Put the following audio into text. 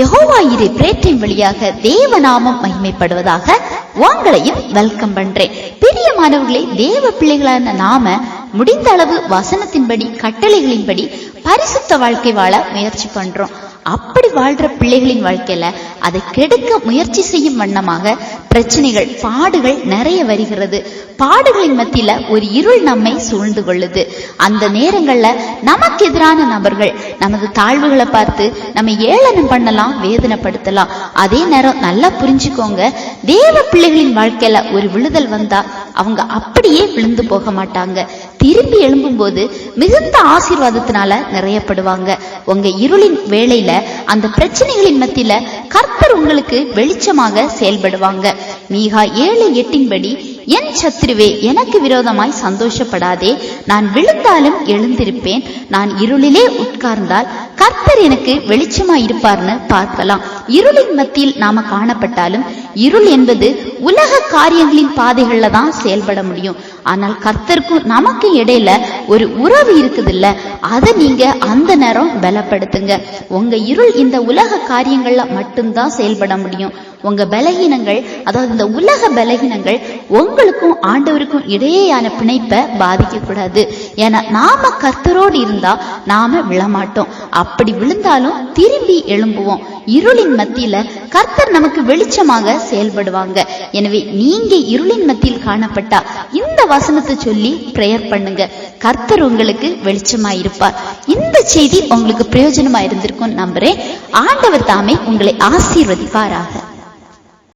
யகோவா இரு பிரேட்டின் வழியாக தேவநாமம் மகிமைப்படுவதாக உங்களையும் வெல்கம் பண்றேன். பிரியமானவர்களே தேவ பிள்ளைகளான நாம முடிந்த அளவு வசனத்தின்படி கட்டளைகளின்படி பரிசுத்த வாழ்க்கை வாழ முயற்சி பண்றோம். அப்படி வாழ்ற பிள்ளைகளின் வாழ்க்கையில அதை கெடுக்க முயற்சி செய்யும் வண்ணமாக பிரச்சனைகள் பாடுகள் நிறைய வருகிறது. பாடுகளின் மத்தியில ஒரு இருள் நம்மை சூழ்ந்து கொள்ளுது. அந்த நேரங்கள்ல நமக்கு எதிரான நபர்கள் நமது தாழ்வுகளை பார்த்து நம்ம ஏளனம் பண்ணலாம் வேதனைப்படுத்தலாம். அதே நேரம் நல்லா புரிஞ்சுக்கோங்க தேவ பிள்ளைகளின் வாழ்க்கையில ஒரு விழுதல் வந்தா அவங்க அப்படியே விழுந்து போக மாட்டாங்க. திரும்பி எழும்பும்போது மிகுந்த ஆசீர்வாதத்தினால நிறையப்படுவாங்க. உங்க இருளின் வேலையில அந்த பிரச்சனைகளின் மத்தியில கர்த்தர் உங்களுக்கு வெளிச்சமாக செயல்படுவாங்க. மீகா ஏழு எட்டின்படி என் சத்ருவே எனக்கு விரோதமாய் சந்தோஷப்படாதே. நான் விழுந்தாலும் எழுந்திருப்பேன். நான் இருளிலே உட்கார்ந்தால் கர்த்தர் எனக்கு வெளிச்சமாய் இருப்பார்னு பார்க்கலாம். இருளின் மத்தியில் நாம காணப்பட்டாலும் இருள் என்பது உலக காரியங்களின் பாதைகள்ல தான் செயல்பட முடியும். ஆனால் கர்த்தருக்கும் நமக்கு இடையில ஒரு உறவு இருக்குது இல்ல அதை நீங்க அந்த நேரம் பலப்படுத்துங்க. உங்க இருள் இந்த உலக காரியங்கள்ல மட்டும்தான் செயல்பட முடியும். உங்க பலகீனங்கள் அதாவது இந்த உலக பலகீனங்கள் உங்களுக்கும் ஆண்டவருக்கும் இடையேயான பிணைப்பை பாதிக்க கூடாது ஏன்னா நாம கர்த்தரோடு இருந்தா நாம விழமாட்டோம். அப்படி விழுந்தாலும் திரும்பி எழும்புவோம். இருளின் மத்தியில கர்த்தர் நமக்கு வெளிச்சமாக செயல்படுவாங்க. எனவே நீங்க இருளின் மத்தியில் காணப்பட்டா இந்த வசனத்தை சொல்லி பிரேயர் பண்ணுங்க. கர்த்தர் உங்களுக்கு வெளிச்சமா இருப்பார் இந்த செய்தி உங்களுக்கு பிரயோஜனமா இருந்திருக்கும் நம்புறேன். ஆண்டவர் தாமே உங்களை ஆசீர்வதிப்பாராக.